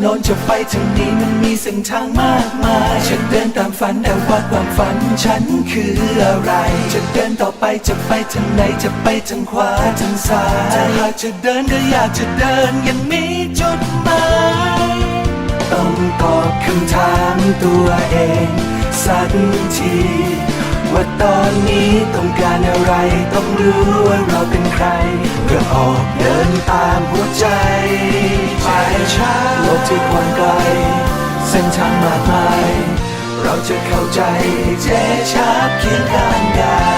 โน้นจะไปทางนี้มันมีเส้นทางมากมายฉันเดินตามฝันแต่ว่าความฝันฉันคืออะไร จะเดินต่อไปจะไปทางไหนจะไปทางขวาทางซ้ายถ้าหากจะเดินก็อยากจะเดินอยังมีจุดหมายต้องตอบคำถามตัวเอง สักทีว่าตอนนี้ต้องการอะไรต้องรู้ว่าเราเป็นใครเพื่อออกเดินตามหัวใจ ที่กว้างไกล เส้นทางมากมาย เราจะเข้าใจเจชาเคียงก้าว